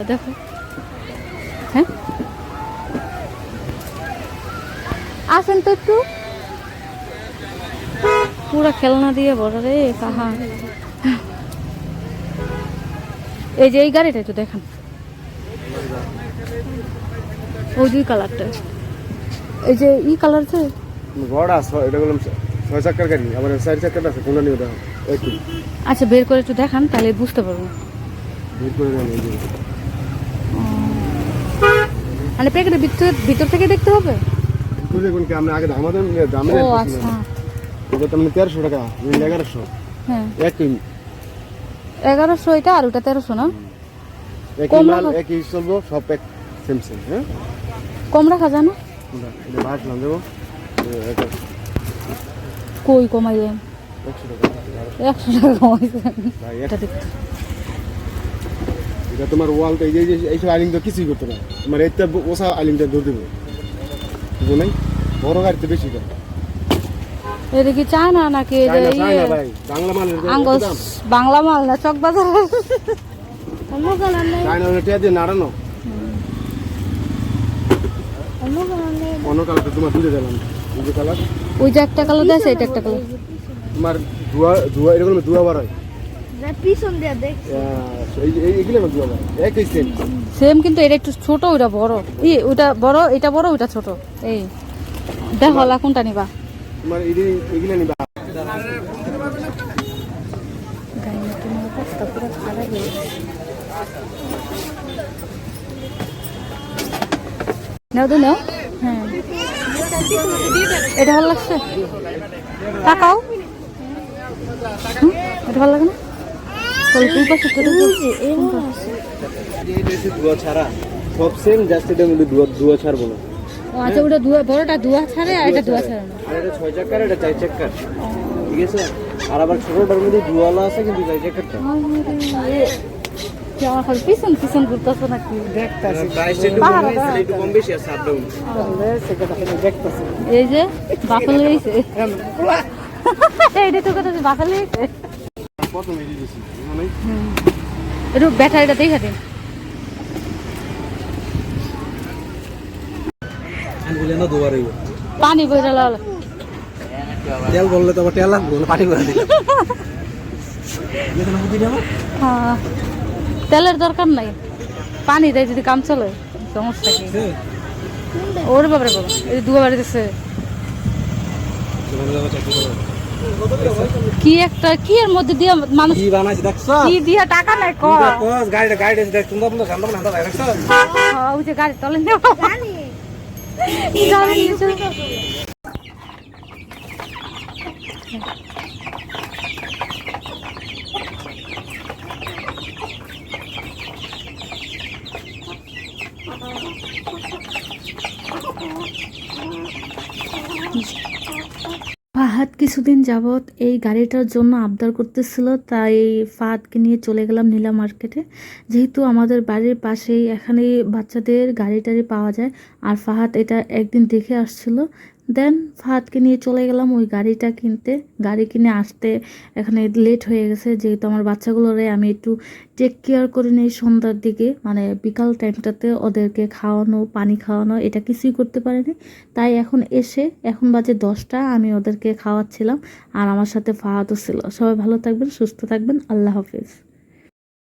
দেখো। হ্যাঁ? আসেন তো একটু। পুরা খেলনা দিয়ে বড় রে কাহা। এই যে এই গাড়িটা একটু দেখান। ওই দুই কালারটা। এই যে ই কালার আছে আছে এটা বললাম ছয় চাক্কার গাড়ি আবার চার চাক্কার আছে কোনটা নিয়ে দেখো। আচ্ছা বের করে একটু দেখান তাহলে বুঝতে পারব। ভিড় করে দেন এই মানে প্যাকেটের ভিতর ভিতর থেকে দেখতে হবে? করে কোন কি আমরা আগে আমাদের দামে ও আচ্ছা। এটা তো মানে তেরোশো টাকা এগারোশো। হ্যাঁ। এক এগারোশো এটা আর ওটা তেরোশো না? কম রাখো। একই চলবো সব এক সেম সেম হ্যাঁ? কম রাখা যায় না? এটা ভাসলাম দেবো। কই কমাইলেন? একশো টাকা। একশো টাকা কমাইছেন। ভাই এটা তোমার ওয়াল এই যে এইসব আইলিং তো কিছুই করতে না। তোমার এইটা ওসা আইলিংটা ধরে দেবো। বুঝো নাই? বড় গাড়িতে বেশি করে। এটা কি চায় না নাকি ইয়ে? বাংলা দাম? বাংলা মাল না চক বাজার। অন্য কালার নেই চায় না দিয়ে নাড়ানো। অন্য কালার নেই অন্য কালারটা তোমার দুটো দিলাম দুটো কালার ওই যে একটা কালার দেয় একটা কালার তোমার ধোয়া ধোয়া এরকম ধোয়া বার হয়। সেম সেম কিন্তু এটা একটু ছোট ওইটা বড়। ই ওইটা বড় এটা বড় ওইটা ছোট। এই দেখো লা কোনটা নিবা। তোমার এগুলো নিবা। নাও তো নাও। হ্যাঁ। এটা ভালো লাগছে? তাকাও। এটা ভালো লাগে না তাহলে তুই পাশে তো দেখো। ধোয়া ছাড়া সব সেম জাস্ট মধ্যে ধোয়া ধোয়া ছাড়বো না ও আচ্ছা ওটা দুয়া বড়টা দুয়া ছাড়ে আর এটা দুয়া ছাড়ে না? আর এটা ছয় চাক্কার এটা চার চাক্কার ঠিক আছে? আর আবার ছোটটার মধ্যে ধোয়ালা আছে কিন্তু চার আমার খালি পিছন পিছন ঘুরতেছে নাকি? দেখতেছি। প্রাইসটা একটু পাহাড়, কম হয়েছে, পাহাড়। একটু কম বেশি আছে আপ ডাউন এই যে বাফেলো হয়েছে। এইটা তো কথা বাফেলো হয়েছে। একটু ব্যাটারিটা দেখে দিন। বলে না দুবার হইব। পানি বইরা লাল। তেল বললে তো তেল লাগবে পানি করে দিলে এখানে বুদ্ধি নেব হ্যাঁ। তেলের দরকার নাই। পানি দেয় যদি কাম চলে সমস্যা কি? ওর বাবারে বাবা এই দুয়া বাড়ি দিছে কি একটা কি এর মধ্যে দিয়ে মানুষ কি বানাইছি দেখছ? কি দিয়ে টাকা নাই? ক কস? গাড়িটা গাড়ি দেখ তুমি তো জানতো না দেখছ? হ্যাঁ, ওই যে গাড়ি তলে নেব জানি। নিচে। ফাহাদ কিছুদিন যাবৎ এই গাড়িটার জন্য আবদার করতেছিল, তাই ফাহাদকে নিয়ে চলে গেলাম নীলা মার্কেটে। যেহেতু আমাদের বাড়ির পাশেই এখানে বাচ্চাদের গাড়ি টাড়ি পাওয়া যায়, আর ফাহাদ এটা একদিন দেখে আসছিল। দেন ফাহাদকে নিয়ে চলে গেলাম ওই গাড়িটা কিনতে। গাড়ি কিনে আসতে এখানে লেট হয়ে গেছে। যেহেতু আমার বাচ্চাগুলোরে আমি একটু টেক কেয়ার করে নিই সন্ধ্যার দিকে মানে বিকাল টাইমটাতে ওদেরকে খাওয়ানো, পানি খাওয়ানো, এটা কিছুই করতে পারিনি। তাই এখন এসে, এখন বাজে দশটা, আমি ওদেরকে খাওয়াচ্ছিলাম। আর আমার সাথে ফাহাদও ছিল। সবাই ভালো থাকবেন, সুস্থ থাকবেন। আল্লাহ হাফিজ।